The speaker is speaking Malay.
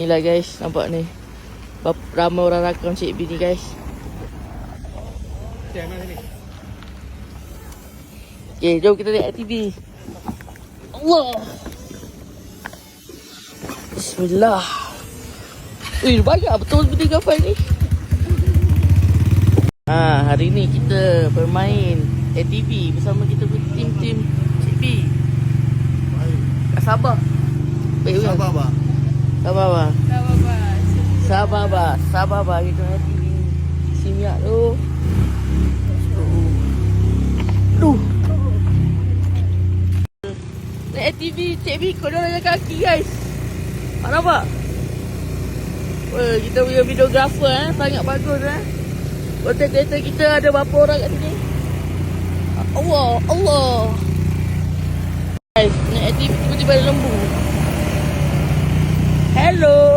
Inilah guys, nampak ni. Ramai orang rakam Cik B ni guys. Okay, jom kita lihat TV. Allah. Bismillah. Ui, banyak betul benda kapal ni. Ha, hari ni kita bermain ATV bersama kita punya tim-tim Cik B. Kat Sabah. Baik. Sabah, bang. Tak apa-apa. Sabar, bang. Sabar, bang. Kita ATV. Simiak tu. Aduh. Naik ATV Cik B kau dah jalan kaki guys. Nak nampak? Weh, kita punya videographer eh. Sangat bagus eh. Konten kereta kita ada berapa orang kat sini? Allah, Allah. Guys, naik ATV tiba-tiba ada lembu. Hello.